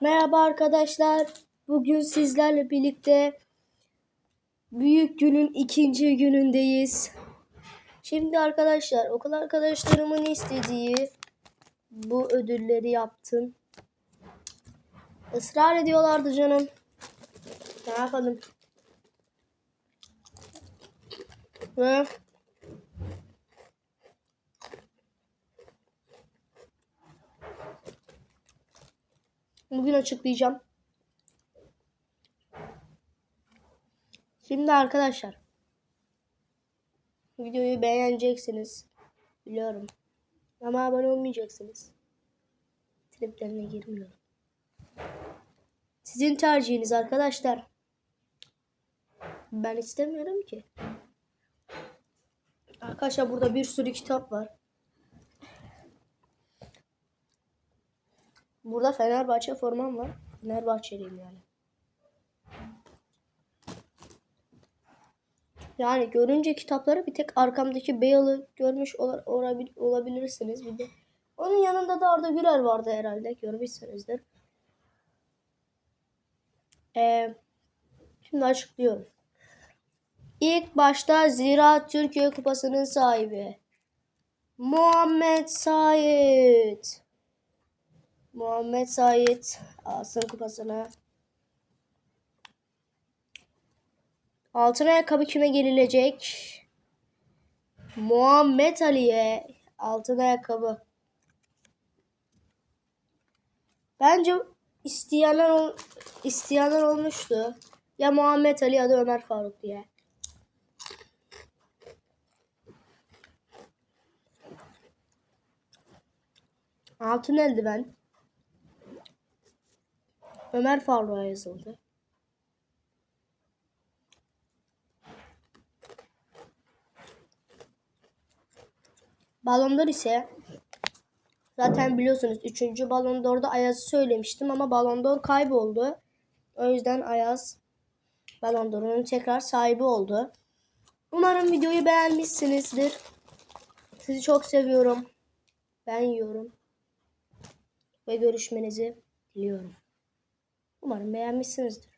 Merhaba arkadaşlar. Bugün sizlerle birlikte büyük günün ikinci günündeyiz. Şimdi arkadaşlar okul arkadaşlarımın istediği bu ödülleri yaptım. Israr ediyorlardı canım. Ne yapalım? Ve bugün açıklayacağım. Şimdi arkadaşlar videoyu beğeneceksiniz. Biliyorum. Ama abone olmayacaksınız. Triplerine girmiyorum. Sizin tercihiniz arkadaşlar. Ben istemiyorum ki. Arkadaşlar burada bir sürü kitap var. Burada Fenerbahçe formam var. Fenerbahçeliyim yani. Yani görünce kitapları bir tek arkamdaki Bale'ı görmüş ola- olabil- olabilirsiniz. Bir de onun yanında da Arda Güler vardı herhalde. Görmüşsünüzdür. Ee, şimdi açıklıyorum. İlk başta Zira Türkiye Kupası'nın sahibi Muhammed Said. Muhammed Said alsın kupasını. Altın ayakkabı kime gelilecek? Muhammed Ali'ye altın ayakkabı. Bence isteyenler isteyenler olmuştu. Ya Muhammed Ali ya da Ömer Faruk diye. Altın eldiven. Ömer Faruk'a yazıldı. Balon d'Or ise zaten biliyorsunuz 3. Balon d'Or'da Ayaz'ı söylemiştim ama Balon d'Or kayboldu. O yüzden Ayaz Balon d'Or'un tekrar sahibi oldu. Umarım videoyu beğenmişsinizdir. Sizi çok seviyorum. Ben yiyorum. Ve görüşmenizi diliyorum. Umarım beğenmişsinizdir.